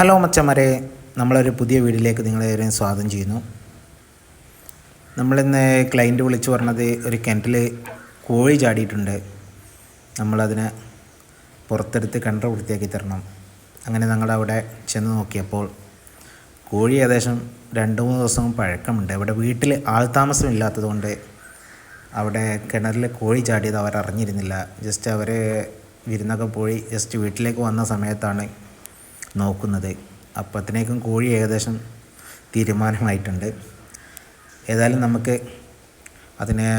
Hello മച്ചന്മാരെ നമ്മളൊരു പുതിയ വീഡിയോയിലേക്ക് നിങ്ങളെ ഏവരെയും സ്വാഗതം ചെയ്യുന്നു. നമ്മളിന്ന് ക്ലയന്റ് വിളിച്ച് പറഞ്ഞത് ഒരു കിണറ്റിൽ കോഴി ചാടിയിട്ടുണ്ട്. നമ്മളതിനെ പുറത്തെടുത്ത് കിണർ വൃത്തിയാക്കി തരണം. അങ്ങനെ ഞങ്ങളവിടെ ചെന്ന് നോക്കിയപ്പോൾ കോഴി ഏകദേശം രണ്ട് മൂന്ന് ദിവസം പഴക്കമുണ്ട്. അവിടെ വീട്ടിൽ ആൾതാമസം ഇല്ലാത്തതുകൊണ്ട് അവിടെ കിണറിൽ കോഴി ചാടിയത് അവരറിഞ്ഞിരുന്നില്ല ജസ്റ്റ് അവർ വിരുന്നൊക്കെ പോയി ജസ്റ്റ് വീട്ടിലേക്ക് വന്ന സമയത്താണ് നോക്കുന്നത്. അപ്പത്തിനേക്കും കോഴി ഏകദേശം തീരുമാനമായിട്ടുണ്ട്. ഏതായാലും നമുക്ക് അതിനെ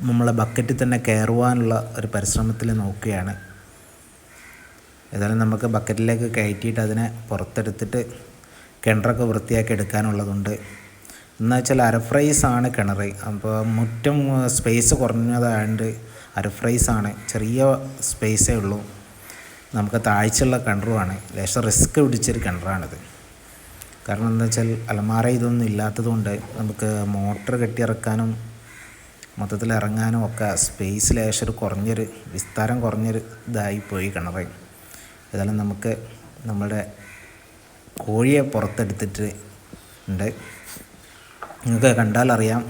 നമ്മളെ ബക്കറ്റിൽ തന്നെ കയറുവാനുള്ള ഒരു പരിശ്രമത്തിൽ നോക്കുകയാണ്. ഏതായാലും നമുക്ക് ബക്കറ്റിലേക്ക് കയറ്റിയിട്ട് അതിനെ പുറത്തെടുത്തിട്ട് കിണറൊക്കെ വൃത്തിയാക്കി എടുക്കാനുള്ളതുണ്ട്. എന്ന് വെച്ചാൽ അരഫ്രൈസ് ആണ് കിണർ അപ്പോൾ മുറ്റം സ്പേസ് കുറഞ്ഞതായതുകൊണ്ട് അരഫ്രൈസ് ആണ് ചെറിയ സ്പേസേ ഉള്ളൂ. നമുക്ക് താഴ്ചയുള്ള കിണറുമാണ് ലേശം റിസ്ക് പിടിച്ചൊരു കിണറാണിത് കാരണം എന്താ വെച്ചാൽ അലമാര ഇതൊന്നും ഇല്ലാത്തതുകൊണ്ട് നമുക്ക് മോട്ടർ കെട്ടിയിറക്കാനും മൊത്തത്തിൽ ഇറങ്ങാനും ഒക്കെ സ്പേസ് ലേശം കുറഞ്ഞൊരു വിസ്താരം കുറഞ്ഞൊരു ഇതായി പോയി കിണറ് ഏതായാലും നമുക്ക് നമ്മുടെ കോഴിയെ പുറത്തെടുത്തിട്ട് ഉണ്ട്. നിങ്ങൾക്ക് കണ്ടാലറിയാം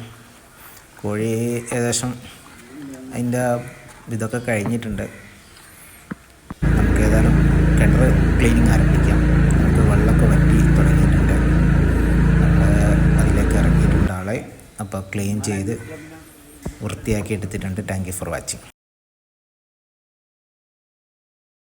കോഴി ഏകദേശം അതിന്റെ ഇതൊക്കെ കഴിഞ്ഞിട്ടുണ്ട്. ഏതായാലും കിണർ ക്ലീനിങ് ആരംഭിക്കാം. നമുക്ക് വെള്ളമൊക്കെ വറ്റി തുടങ്ങിയിട്ടുണ്ട്. നമ്മൾ അതിലേക്ക് ഇറങ്ങിയിട്ടുണ്ട് ആളെ. അപ്പോൾ ക്ലീൻ ചെയ്ത് വൃത്തിയാക്കി എടുത്തിട്ടുണ്ട്. Thank you for watching.